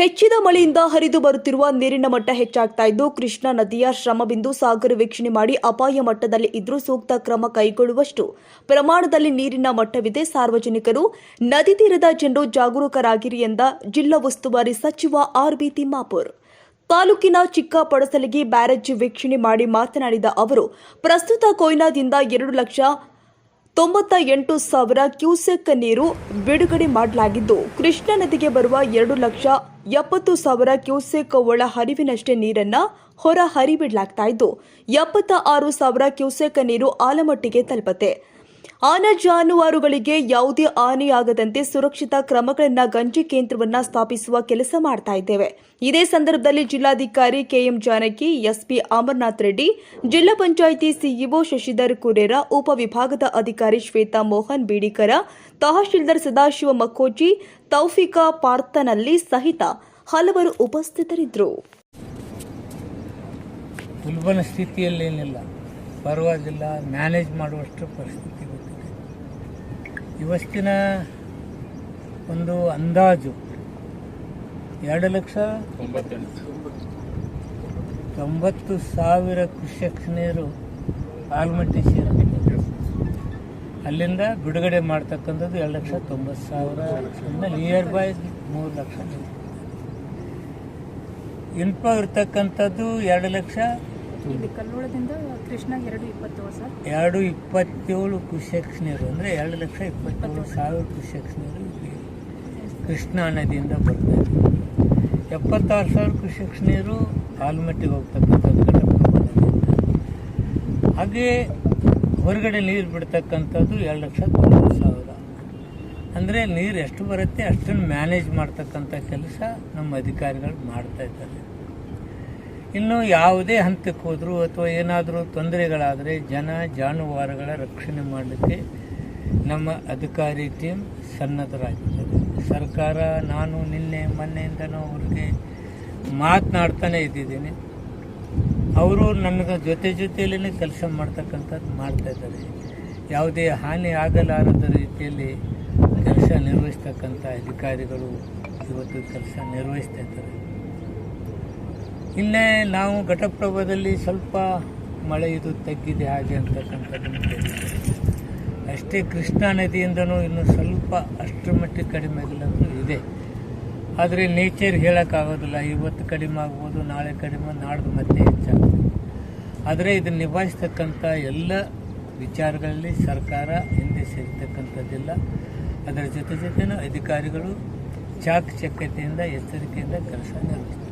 ಹೆಚ್ಚಿದ ಮಳೆಯಿಂದ ಹರಿದು ಬರುತ್ತಿರುವ ನೀರಿನ ಮಟ್ಟ ಹೆಚ್ಚಾಗ್ತಾ ಇದ್ದು, ಕೃಷ್ಣಾ ನದಿಯ ಶ್ರಮಬಿಂದು ಸಾಗರ ವೀಕ್ಷಣೆ ಮಾಡಿ ಅಪಾಯ ಮಟ್ಟದಲ್ಲಿ ಇದ್ರೂ ಸೂಕ್ತ ಕ್ರಮ ಕೈಗೊಳ್ಳುವಷ್ಟು ಪ್ರಮಾಣದಲ್ಲಿ ನೀರಿನ ಮಟ್ಟವಿದೆ. ಸಾರ್ವಜನಿಕರು, ನದಿ ತೀರದ ಜನರು ಜಾಗರೂಕರಾಗಿರಿ ಎಂದ ಜಿಲ್ಲಾ ಉಸ್ತುವಾರಿ ಸಚಿವ ಆರ್ಬಿ ತಿಮ್ಮಾಪುರ್. ತಾಲೂಕಿನ ಚಿಕ್ಕ ಪಡಸಲಗಿ ಬ್ಯಾರೇಜ್ ವೀಕ್ಷಣೆ ಮಾಡಿ ಮಾತನಾಡಿದ ಅವರು, ಪ್ರಸ್ತುತ ಕೊಯ್ನಾದಿಂದ ಎರಡು ಲಕ್ಷ ತೊಂಬತ್ತ ಎಂಟು ಸಾವಿರ ಕ್ಯೂಸೆಕ್ ನೀರು ಬಿಡುಗಡೆ ಮಾಡಲಾಗಿದ್ದು, ಕೃಷ್ಣಾ ನದಿಗೆ ಬರುವ ಎರಡು ಲಕ್ಷ ಎಪ್ಪತ್ತು ಸಾವಿರ ಕ್ಯೂಸೆಕ್ ಒಳ ಹರಿವಿನಷ್ಟೇ ನೀರನ್ನ ಹೊರ ಹರಿಬಿಡಲಾಗ್ತಾ ಇದ್ದು ಎಪ್ಪತ್ತ ಆರು ಸಾವಿರ ಕ್ಯೂಸೆಕ್ ನೀರು ಆಲಮಟ್ಟಿಗೆ ತಲುಪುತ್ತೆ. ಆನ ಜಾನುವಾರುಗಳಿಗೆ ಯಾವುದೇ ಹಾನಿಯಾಗದಂತೆ ಸುರಕ್ಷಿತ ಕ್ರಮಗಳನ್ನು ಗಂಜಿ ಕೇಂದ್ರವನ್ನು ಸ್ಥಾಪಿಸುವ ಕೆಲಸ ಮಾಡ್ತಾ ಇದ್ದೇವೆ. ಇದೇ ಸಂದರ್ಭದಲ್ಲಿ ಜಿಲ್ಲಾಧಿಕಾರಿ ಕೆಎಂ ಜಾನಕಿ, ಎಸ್ಪಿ ಅಮರ್ನಾಥ್ ರೆಡ್ಡಿ, ಜಿಲ್ಲಾ ಪಂಚಾಯಿತಿ ಸಿಇಒ ಶಶಿಧರ್ ಕುರೇರ, ಉಪವಿಭಾಗದ ಅಧಿಕಾರಿ ಶ್ವೇತಾ ಮೋಹನ್ ಬೀಡಿಕರ, ತಹಶೀಲ್ದಾರ್ ಸದಾಶಿವ ಮಕ್ಕೋಜಿ, ತೌಫಿಕಾ ಪಾರ್ಥನಲ್ಲಿ ಸಹಿತ ಹಲವರು ಉಪಸ್ಥಿತರಿದ್ದರು. ಸ್ಥಿತಿಯಲ್ಲೇನಿಲ್ಲ ಪರವಾಗಿಲ್ಲ, ಮ್ಯಾನೇಜ್ ಮಾಡುವಷ್ಟು ಪರಿಸ್ಥಿತಿ ಇವತ್ತಿನ ಒಂದು ಅಂದಾಜು ಎರಡು ಲಕ್ಷ ತೊಂಬತ್ತು ಸಾವಿರ ಕೃಷಿಯಕ್ಷ ನೀರು ಆಲ್ಮಟ್ಟಿ ಸೇರಿದೆ ಅಲ್ಲಿಂದ ಬಿಡುಗಡೆ ಮಾಡ್ತಕ್ಕಂಥದ್ದು ಎರಡು ಲಕ್ಷ ತೊಂಬತ್ತು ಸಾವಿರ. ನಿಯರ್ ಬೈ ಮೂರು ಲಕ್ಷ. ಇನ್ಪ ಇರ್ತಕ್ಕಂಥದ್ದು ಎರಡು ಲಕ್ಷ ಇಲ್ಲಿ ಕಲ್ಲೋಳದಿಂದ ಕೃಷ್ಣ ಎರಡು ಇಪ್ಪತ್ತು ಸರ್. ಎರಡು ಇಪ್ಪತ್ತೇಳು ನೀರು ಅಂದರೆ ಎರಡು ಲಕ್ಷ ಇಪ್ಪತ್ತೇಳು ಸಾವಿರ ನೀರು ಇಲ್ಲಿ ಕೃಷ್ಣಾ ನದಿಯಿಂದ ಬರ್ತಾ ಇದೆ. ಎಪ್ಪತ್ತಾರು ಸಾವಿರ ಕೃಷಿಯಕ್ಷ ನೀರು ಆಲ್ಮಟ್ಟಿಗೆ ಹೋಗ್ತಕ್ಕಂಥದ್ದು ಘಟಪ್ರಭಾ ನದಿಯಿಂದ ಹಾಗೆ ಹೊರಗಡೆ ನೀರು ಬಿಡ್ತಕ್ಕಂಥದ್ದು ಎರಡು ಲಕ್ಷ ತೊಂಬತ್ತು ಸಾವಿರ. ಅಂದರೆ ನೀರು ಎಷ್ಟು ಬರುತ್ತೆ ಅಷ್ಟನ್ನು ಮ್ಯಾನೇಜ್ ಮಾಡ್ತಕ್ಕಂಥ ಕೆಲಸ ನಮ್ಮ ಅಧಿಕಾರಿಗಳು ಮಾಡ್ತಾ ಇದ್ದಾರೆ. ಇನ್ನು ಯಾವುದೇ ಹಂತಕ್ಕೆ ಹೋದರೂ ಅಥವಾ ಏನಾದರೂ ತೊಂದರೆಗಳಾದರೆ ಜನ ಜಾನುವಾರುಗಳ ರಕ್ಷಣೆ ಮಾಡಲಿಕ್ಕೆ ನಮ್ಮ ಅಧಿಕಾರಿ ಟೀಮ್ ಸನ್ನದ್ಧರಾಗಿದ್ದಾರೆ. ಸರ್ಕಾರ, ನಾನು ನಿನ್ನೆ ಮೊನ್ನೆಯಿಂದನೂ ಅವ್ರಿಗೆ ಮಾತನಾಡ್ತಾನೆ ಇದ್ದಿದ್ದೀನಿ. ಅವರು ನನಗೆ ಜೊತೆ ಜೊತೆಯಲ್ಲೇ ಕೆಲಸ ಮಾಡ್ತಕ್ಕಂಥದ್ದು ಮಾಡ್ತಾ ಇದ್ದಾರೆ. ಯಾವುದೇ ಹಾನಿ ಆಗಲಾರದ ರೀತಿಯಲ್ಲಿ ಕೆಲಸ ನಿರ್ವಹಿಸ್ತಕ್ಕಂಥ ಅಧಿಕಾರಿಗಳು ಇವತ್ತು ಕೆಲಸ ನಿರ್ವಹಿಸ್ತಾ ಇದ್ದಾರೆ. ಇನ್ನೇ ನಾವು ಘಟಪ್ರಭಾದಲ್ಲಿ ಸ್ವಲ್ಪ ಮಳೆ ಇದು ತಗ್ಗಿದೆ ಹಾಗೆ ಅಂತಕ್ಕಂಥದ್ದು ಅಷ್ಟೇ ಕೃಷ್ಣಾ ನದಿಯಿಂದನೂ ಇನ್ನು ಸ್ವಲ್ಪ ಅಷ್ಟರ ಮಟ್ಟಿಗೆ ಕಡಿಮೆ ಆಗಿಲ್ಲ ಇದೆ. ಆದರೆ ನೇಚರ್ ಹೇಳೋಕ್ಕಾಗೋದಿಲ್ಲ. ಇವತ್ತು ಕಡಿಮೆ ಆಗ್ಬೋದು, ನಾಳೆ ಕಡಿಮೆ, ನಾಡ್ದು ಮತ್ತೆ ಹೆಚ್ಚಾಗ್ತದೆ. ಆದರೆ ಇದನ್ನು ನಿಭಾಯಿಸ್ತಕ್ಕಂಥ ಎಲ್ಲ ವಿಚಾರಗಳಲ್ಲಿ ಸರ್ಕಾರ ಹಿಂದೆ ಸೇರ್ತಕ್ಕಂಥದ್ದಿಲ್ಲ. ಅದರ ಜೊತೆ ಜೊತೆನೂ ಅಧಿಕಾರಿಗಳು ಚಾಕಚಕ್ಯತೆಯಿಂದ ಎಚ್ಚರಿಕೆಯಿಂದ ಕೆಲಸ ನಿರ್ವಹಿಸ್ತಾರೆ